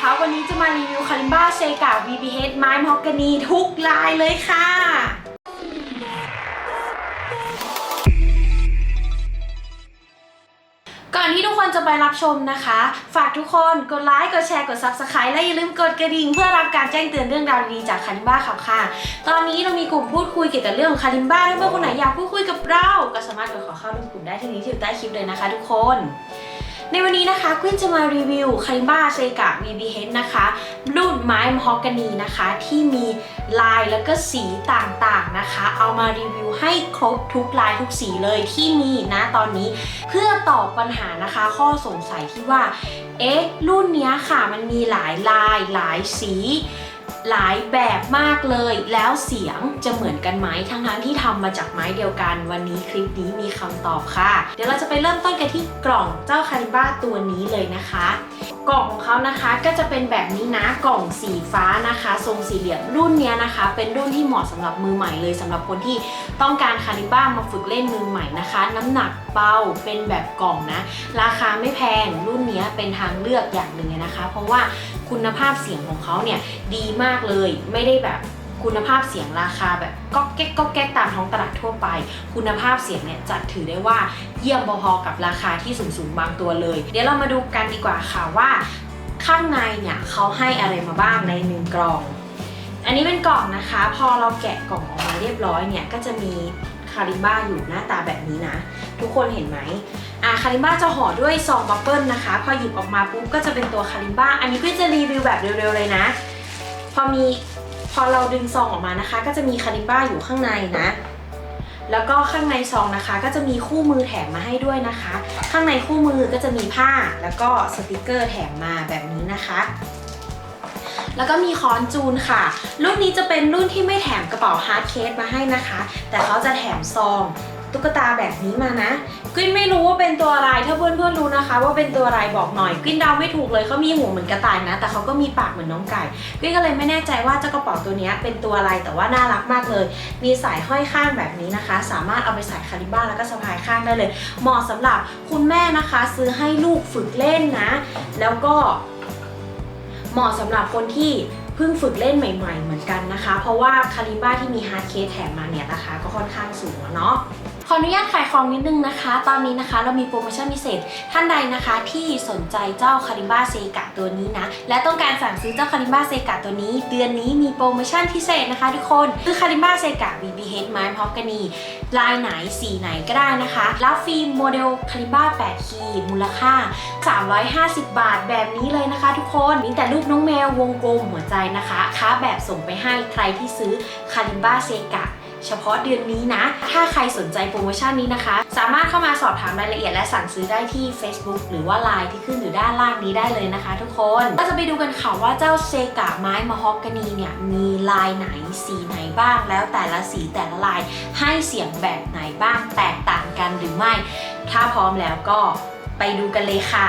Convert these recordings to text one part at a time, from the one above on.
คะ วันนี้จะมารีวิวคาริมบ้าเซกา VBH ไม้มฮอกกานีทุกลายเลยค่ะก่อนที่ทุกคนจะไปรับชมนะคะ ฝากทุกคนกดไลค์ กดแชร์ กด Subscribe และอย่าลืมกดกระดิ่ง เพื่อรับการแจ้งเตือนเรื่องราวดีๆจากคาริมบ้าครับค่ะ ตอนนี้เรามีกลุ่มพูดคุยเกี่ยวกับเรื่องของคาริมบ้าถ้าเพื่อนคนไหนอยากพูดคุยกับเรา ก็สามารถกดขอเข้าร่วมกลุ่มได้ที่ลิงก์ที่อยู่ใต้คลิปเลยนะคะ ทุกคน ในวันนี้นะคะควินจะมารีวิวคาริบ้าเซกะ VBH นะคะรุ่นไม้มฮอกกานีนะคะที่มีลายแล้วก็สีต่างๆนะคะ เอามารีวิวให้ครบทุกลายทุกสีเลยที่มีนะตอนนี้ เพื่อตอบปัญหานะคะข้อสงสัยที่ว่า เอ๊ะรุ่นเนี้ยค่ะมันมีหลายลายหลายสี หลายแบบมากเลย แล้วเสียงจะเหมือนกันไหมทั้งทั้งๆที่ทำมาจากไม้เดียวกัน วันนี้คลิปนี้มีคำตอบค่ะ เดี๋ยวเราจะไปเริ่มต้นกันที่กล่องเจ้าคาริบ้าตัวนี้เลยนะคะ กล่องของเขานะคะก็จะเป็นแบบนี้นะกล่องสีฟ้านะคะ ทรงสี่เหลี่ยมรุ่นนี้นะคะ เป็นรุ่นที่เหมาะสำหรับมือใหม่เลยสำหรับคนที่ต้องการคาริบ้ามาฝึกเล่นมือใหม่นะคะ น้ำหนัก เบาเป็นแบบกล่องนะ ราคาไม่แพงรุ่นนี้เป็นทางเลือกอย่างหนึ่งนะคะ เพราะว่าคุณภาพเสียงของเขาเนี่ยดีมากเลยไม่ได้แบบคุณภาพเสียงราคาแบบก๊อกแก๊กก๊อกแก๊กตามท้องตลาดทั่วไป คุณภาพเสียงเนี่ยจัดถือได้ว่าเยี่ยมพอๆกับราคาที่สูงๆบางตัวเลย เดี๋ยวเรามาดูกันดีกว่าค่ะว่า ข้างในเนี่ยเขาให้อะไรมาบ้างในหนึ่งกล่อง อันนี้เป็นกล่องนะคะ พอเราแกะกล่องออกมาเรียบร้อยเนี่ยก็จะมี คาริบ้าอยู่หน้าตาแบบนี้นะ ทุกคนเห็นไหมอ่าคาริบ้าจะห่อด้วยซองบับเบิลนะคะ พอหยิบออกมาปุ๊บก็จะเป็นตัวคาริบ้าอันนี้ก็จะรีวิวแบบเร็วๆเลยนะ พอมีพอเราดึงซองออกมานะคะ ก็จะมีคาริบ้าอยู่ข้างในนะ แล้วก็ข้างในซองนะคะ ก็จะมีคู่มือแถมมาให้ด้วยนะคะ ข้างในคู่มือก็จะมีผ้าแล้วก็สติกเกอร์แถมมาแบบนี้นะคะ แล้วก็มีค้อนจูนค่ะ รุ่นนี้จะเป็นรุ่นที่ไม่แถมกระเป๋าฮาร์ดเคสมาให้นะคะ แต่เขาจะแถมซองตุ๊กตาแบบนี้มานะกินไม่รู้ว่าเป็นตัวอะไรถ้าเพื่อนๆรู้นะคะ ว่าเป็นตัวอะไรบอกหน่อยกินเดาไม่ถูกเลยเขามีหูเหมือนกระต่ายนะ แต่เขาก็มีปากเหมือนน้องไก่กินก็เลยไม่แน่ใจว่าเจ้ากระเป๋าตัวนี้เป็นตัวอะไรแต่ว่าน่ารักมากเลย มีสายห้อยข้างแบบนี้นะคะ สามารถเอาไปใส่คาริบ้าแล้วก็สะพายข้างได้เลย เหมาะสำหรับคุณแม่นะคะ ซื้อให้ลูกฝึกเล่นนะ แล้วก็ เหมาะสำหรับคนที่เพิ่งฝึกเล่นใหม่ ๆ เหมือนกันนะคะ เพราะว่าคาริบ้าที่มีฮาร์ดเคสแถมมาเนี่ยราคาก็ค่อนข้างสูงเนาะ ออนุญาตขายของนิดนึงนะคะ ตอนนี้นะคะเรามีโปรโมชั่นพิเศษท่านใดนะคะที่สนใจเจ้าคาริบ้าเซกะตัวนี้นะ และต้องการสั่งซื้อเจ้าคาริบ้าเซกะตัวนี้ เดือนนี้มีโปรโมชั่นพิเศษนะคะทุกคนคือคาริบ้าเซกะ BBH ไม้พอกกานีลายไหนสีไหนก็ได้นะคะ รับฟรีโมเดลคาริบ้า8คีมูลค่า 350 บาทแบบนี้เลยนะคะ ทุกคนมีแต่รูปน้องแมววงกลมหัวใจนะคะค้าแบบส่งไปให้ใครที่ซื้อคาริบ้าเซกะ เฉพาะเดือนนี้นะ ถ้าใครสนใจโปรโมชั่นนี้นะคะ สามารถเข้ามาสอบถามรายละเอียดและสั่งซื้อได้ที่ Facebook หรือว่า Line ที่ขึ้นอยู่ด้านล่างนี้ได้เลยนะคะ ทุกคนเราจะไปดูกันค่ะว่าเจ้าเซกะไม้มะฮอกกานีเนี่ยมีลายไหนสีไหนบ้าง แล้วแต่ละสีแต่ละลายให้เสียงแบบไหนบ้างแตกต่างกันหรือไม่ ถ้าพร้อมแล้วก็ไปดูกันเลยค่ะ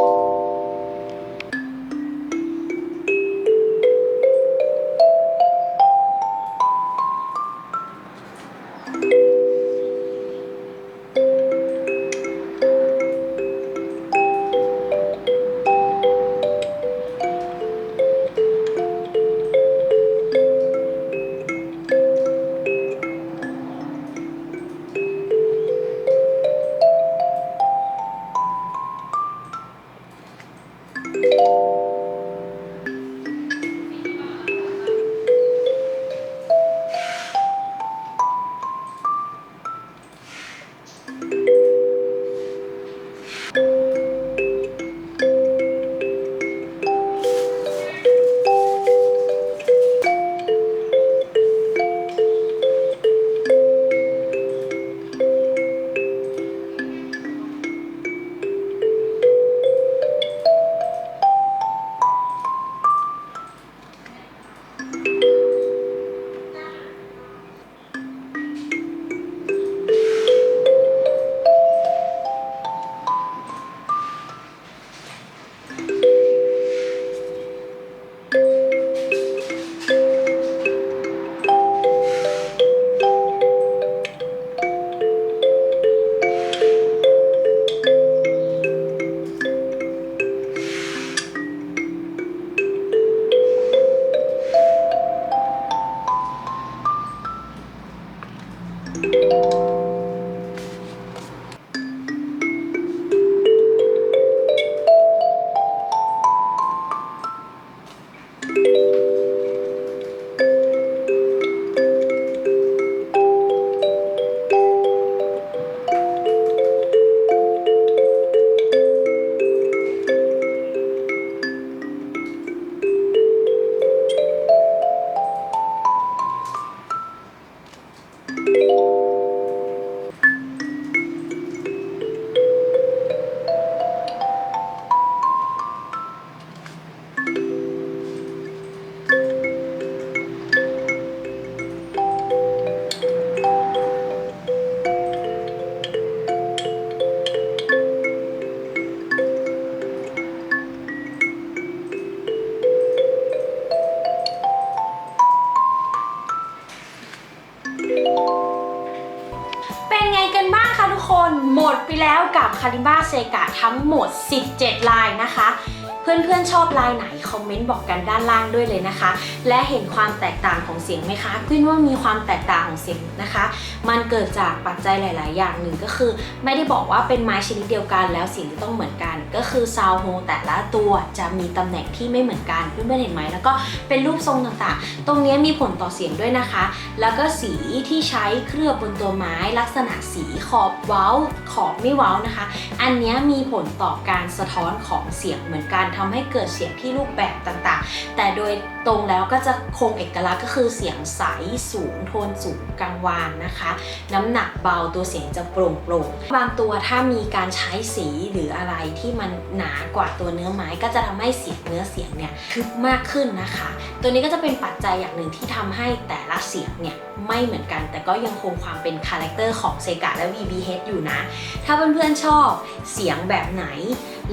เป็ คาริบ้าเซกะทั้งหมด 17 ลายนะคะ เพื่อนๆชอบลายไหน คอมเมนต์บอกกันด้านล่างด้วยเลยนะคะ และเห็นความแตกต่างของเสียงไหมคะขึ้นว่ามีความแตกต่างของเสียง นะคะ มันเกิดจากปัจจัยหลาย ๆ อย่างหนึ่งก็คือ ไม่ได้บอกว่าเป็นไม้ชนิดเดียวกัน แล้วเสียงจะต้องเหมือนกัน ก็คือซาวโฮแต่ละตัวจะมีตำแหน่งที่ไม่เหมือนกันเพื่อนๆเห็นไหมแล้วก็เป็นรูปทรงต่าง ๆ ตรงนี้มีผลต่อเสียงด้วยนะคะ แล้วก็สีที่ใช้เคลือบบนตัวไม้ลักษณะสีขอบเว้า ขอบไม่เว้านะคะ อันนี้มีผลต่อการสะท้อนของเสียงเหมือนกันทำให้เกิดเสียงที่รูปแบบต่างๆ แต่โดยตรงแล้วก็จะคงเอกลักษณ์ก็คือเสียงใสสูงโทนสูงกลางวานนะคะ น้ำหนักเบาตัวเสียงจะโปร่งโปร่งๆบางตัวถ้ามีการใช้สีหรืออะไรที่มันหนากว่าตัวเนื้อไม้ ก็จะทำให้เสียงเนื้อเสียงเนี่ยทึบมากขึ้นนะคะ ตัวนี้ก็จะเป็นปัจจัยอย่างหนึ่งที่ทำให้แต่ละเสียงเนี่ยไม่เหมือนกัน แต่ก็ยังคงความเป็นคาแรคเตอร์ของเซกะและ VBH อยู่นะ ถ้าเพื่อนๆชอบเสียงแบบไหน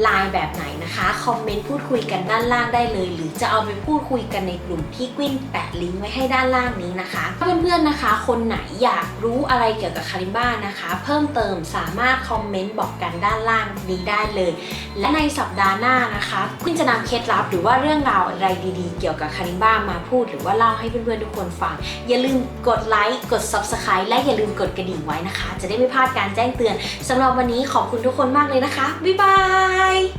ลายแบบไหนนะคะ คอมเมนต์พูดคุยกันด้านล่างได้เลย หรือจะเอาไปพูดคุยกันในกลุ่มที่กวินแปะลิงก์ไว้ให้ด้านล่างนี้นะคะ ถ้าเพื่อนๆนะคะ คนไหนอยากรู้อะไรเกี่ยวกับคาริบ้านะคะ เพิ่มเติมสามารถคอมเมนต์บอกกันด้านล่างนี้ได้เลย และในสัปดาห์หน้านะคะคุณจะนำเคล็ดลับหรือว่าเรื่องราวอะไรดีๆ เกี่ยวกับคาริบ้ามาพูด หรือว่าเล่าให้เพื่อนๆทุกคนฟัง อย่าลืมกดไลค์กด Subscribe และอย่าลืมกดกระดิ่งไว้นะคะ จะได้ไม่พลาดการแจ้งเตือนสำหรับวันนี้ขอบคุณทุกคนมากเลยนะคะบ๊ายบาย Bye!